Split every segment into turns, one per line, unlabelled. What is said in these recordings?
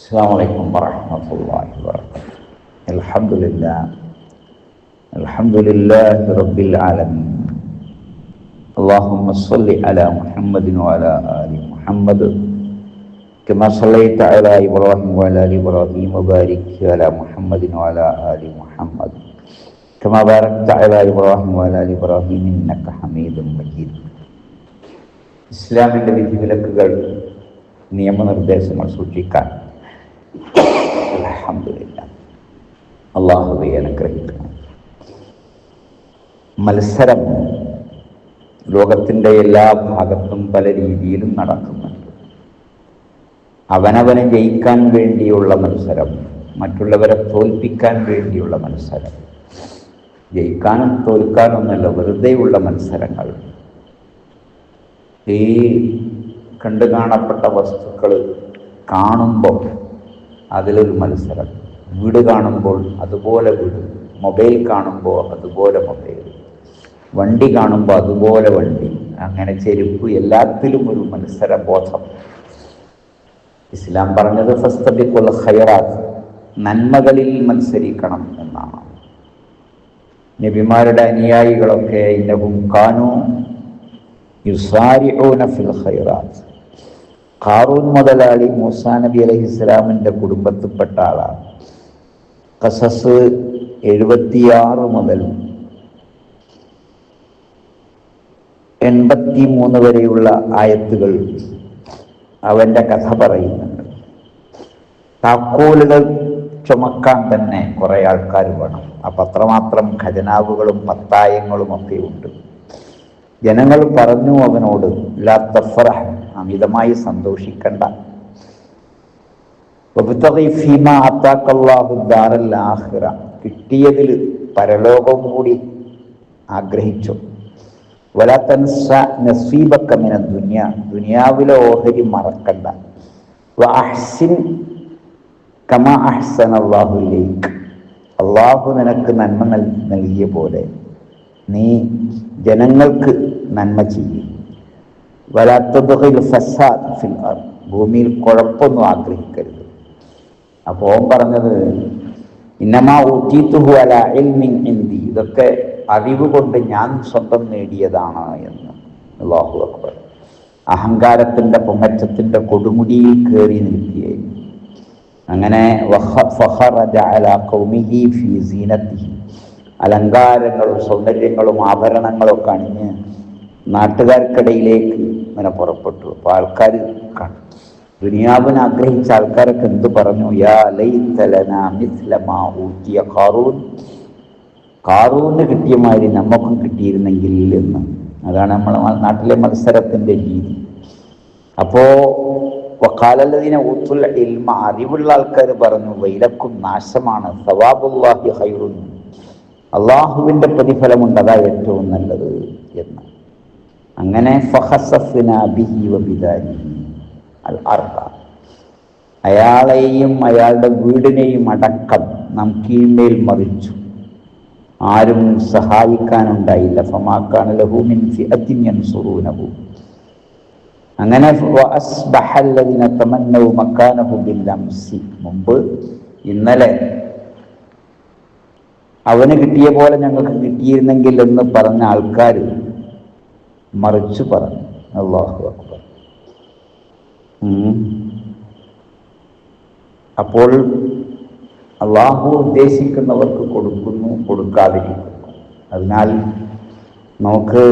السلام عليكم ورحمة الله وبركاته الحمد لله الحمد لله رب العالمين اللهم صل على محمد وعلى آل محمد كما صليت على إبراهيم وعلى آل إبراهيم وبارك على محمد وعلى آل محمد كما باركت على إبراهيم وعلى آل إبراهيم إنك حميد مجيد ഇസ്ലാമിൻ്റെ വിധിവിലക്കുകൾ നിയമനിർദ്ദേശങ്ങൾ സൂക്ഷിക്കാൻ അള്ളാഹുവെ അനുഗ്രഹിക്കണം. മത്സരം ലോകത്തിന്റെ എല്ലാ ഭാഗത്തും പല രീതിയിലും നടക്കുന്നുണ്ട്. അവനവനെ ജയിക്കാൻ വേണ്ടിയുള്ള മത്സരം മറ്റുള്ളവരെ തോൽപ്പിക്കാൻ വേണ്ടിയുള്ള മത്സരം ജയിക്കാനും തോൽക്കാനൊന്നല്ല വെറുതെയുള്ള മത്സരങ്ങൾ. ഈ കണ്ടു കാണപ്പെട്ട വസ്തുക്കൾ കാണുമ്പോൾ അതിലൊരു മത്സരം. വീട് കാണുമ്പോൾ അതുപോലെ വീട് മൊബൈൽ കാണുമ്പോൾ അതുപോലെ മൊബൈൽ വണ്ടി കാണുമ്പോൾ അതുപോലെ വണ്ടി അങ്ങനെ ചെരുപ്പ് എല്ലാത്തിലും ഒരു മത്സരബോധം. ഇസ്ലാം പറഞ്ഞത് ഫസ്തബിക്കുള്ള ഖൈറാത്ത് നന്മകളിൽ മത്സരിക്കണം എന്നാണ്. നബിമാരുടെ അനുയായികളൊക്കെ ഇന്നവും കാനു യുസാരി ഫിൽ ഖൈറാത്ത് ഖാറൂൻ മുതലാളി മൂസാ നബി അലൈഹി ഇസ്ലാമിന്റെ കുടുംബത്തിൽപ്പെട്ട ആളാണ്. കസസ് എഴുപത്തിയാറ് മുതൽ എൺപത്തി മൂന്ന് വരെയുള്ള ആയത്തുകൾ അവന്റെ കഥ പറയുന്നുണ്ട്. താക്കോലുകൾ ചുമക്കാൻ തന്നെ കുറേ ആൾക്കാർ വേണം. അപ്പം അത്രമാത്രം ഖജനാവുകളും പത്തായങ്ങളും ഒക്കെ ഉണ്ട്. ജനങ്ങൾ പറഞ്ഞു അവനോട് ലാ തഫ്രഹ് അമിതമായി സന്തോഷിക്കണ്ട. കിട്ടിയതിൽ പരലോകം കൂടി ആഗ്രഹിച്ചു. വലാ തൻസ നസീബക്ക മിന ദുനിയ. ദുനിയാവിലെ ഓഹരി മറക്കണ്ട. അഹ്സിൻ അള്ളാഹു നിനക്ക് നന്മ നൽ നൽകിയ പോലെ നീ ജനങ്ങൾക്ക് നന്മ ചെയ്യും. വലാത്തതുകയിൽ ഫസാദ് ഫിൽ ഭൂമിയിൽ കുഴപ്പമൊന്നും ആഗ്രഹിക്കരുത്. അപ്പോൾ ഓം പറഞ്ഞത് ഇന്നമാ ഊറ്റീത്തുഹു അല ഇൽമിൻ എന്തി ഇതൊക്കെ അറിവ് കൊണ്ട് ഞാൻ സ്വന്തം നേടിയതാണ് എന്ന് അള്ളാഹു അക്ബർ അഹങ്കാരത്തിന്റെ പൊങ്ങച്ചത്തിന്റെ കൊടുമുടിയിൽ കയറി നിൽക്കുകയായിരുന്നു. അങ്ങനെ അലങ്കാരങ്ങളും സൗന്ദര്യങ്ങളും ആഭരണങ്ങളും ഒക്കെ അണിഞ്ഞ് നാട്ടുകാർക്കിടയിലേക്ക് ഇങ്ങനെ പുറപ്പെട്ടു. അപ്പോൾ ആൾക്കാർ ദുനിയാവിന് ആഗ്രഹിച്ച ആൾക്കാരൊക്കെ എന്ത് പറഞ്ഞു? യാ ലൈതലന മിസ്ലമാ കിട്ടിയ മാതിരി നമുക്കും കിട്ടിയിരുന്നെങ്കിൽ എന്ന്. അതാണ് നമ്മളെ നാട്ടിലെ മത്സരത്തിന്റെ രീതി. അപ്പോ വക്കാലല്ലതിനെ ഊത്തുൽ ഇൽമ അറിവുള്ള ആൾക്കാർ പറഞ്ഞു വൈലക്കും നാശമാണ് സവാബുല്ലാഹി ഹൈറുൻ അള്ളാഹുവിന്റെ പ്രതിഫലമുണ്ട് അതാ ഏറ്റവും നല്ലത് എന്ന്. അങ്ങനെ അയാളെയും അയാളുടെ വീടിനെയും അടക്കം നാം കീഴ്മേൽ മറിച്ചു. ആരും സഹായിക്കാനുണ്ടായില്ല. ഫമാക്കാൻ ലഹൂമിൻ അങ്ങനെ മുമ്പ് ഇന്നലെ അവന് കിട്ടിയ പോലെ ഞങ്ങൾക്ക് കിട്ടിയിരുന്നെങ്കിൽ എന്ന് പറഞ്ഞ ആൾക്കാർ മറിച്ചു പറഞ്ഞു. അള്ളാഹു അക്ബർ. അപ്പോൾ അള്ളാഹു ഉദ്ദേശിക്കുന്നവർക്ക് കൊടുക്കുന്നു കൊടുക്കാതിരിക്കുന്നു. അതിനാൽ നമുക്ക്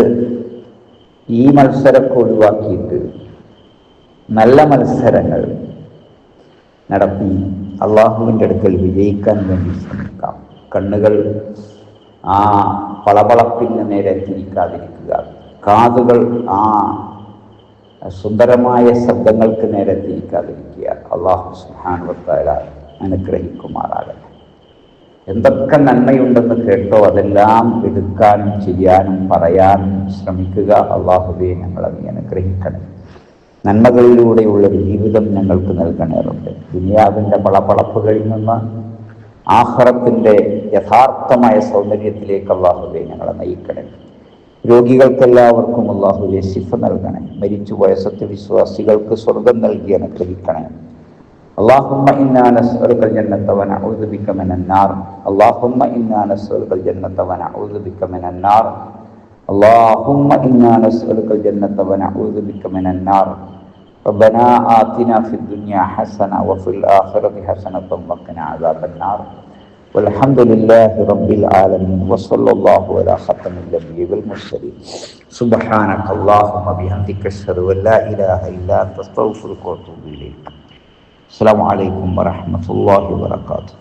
ഈ മത്സരമൊക്കെ ഒഴിവാക്കിയിട്ട് നല്ല മത്സരങ്ങൾ നടത്തി അള്ളാഹുവിന്റെ അടുക്കൽ വിജയിക്കാൻ വേണ്ടി ശ്രമിക്കാം. കണ്ണുകൾ ആ പളപളപ്പിന് നേരെ തിരിക്കാതിരിക്കുക. കാതുകൾ ആ സുന്ദരമായ ശബ്ദങ്ങൾക്ക് നേരെ തിരിക്കാതിരിക്കുക. അള്ളാഹു സുഹാനുവത്തായ അനുഗ്രഹിക്കുമാറാകട്ടെ. എന്തൊക്കെ നന്മയുണ്ടെന്ന് കേട്ടോ അതെല്ലാം എടുക്കാനും ചെയ്യാനും പറയാനും ശ്രമിക്കുക. അള്ളാഹുബെ ഞങ്ങളെ നീ അനുഗ്രഹിക്കണം നന്മകളിലൂടെയുള്ളൊരു ജീവിതം ഞങ്ങൾക്ക് നൽകണേറുണ്ട്. ദുനിയാവിന്റെ പളപ്പളപ്പുകളിൽ നിന്ന് ആഹ്റത്തിന്റെ യഥാർത്ഥമായ സൗന്ദര്യത്തിലേക്ക് അള്ളാഹുബെ ഞങ്ങളെ നയിക്കണം രോഗികൾക്കെല്ലാവർക്കും അള്ളാഹുബെ ശിഫ നൽകണേ മരിച്ചുപോയ സത്യവിശ്വാസികൾക്ക് സ്വർഗം നൽകി അനുഗ്രഹിക്കണേ اللهم إنا نسألك الجنة ونعوذ بك من النار اللهم إنا نسألك الجنة ونعوذ بك من النار اللهم إنا نسألك الجنة ونعوذ بك من النار ربنا آتنا في الدنيا حسنة وفي الآخرة حسنة وقنا عذاب النار والحمد لله رب العالمين وصلى الله على ختم النبي والمرسلين سبحانك اللهم بحمدك أشهد أن لا إله إلا أنت أستغفرك وأتوب إليك السلام عليكم ورحمة الله وبركاته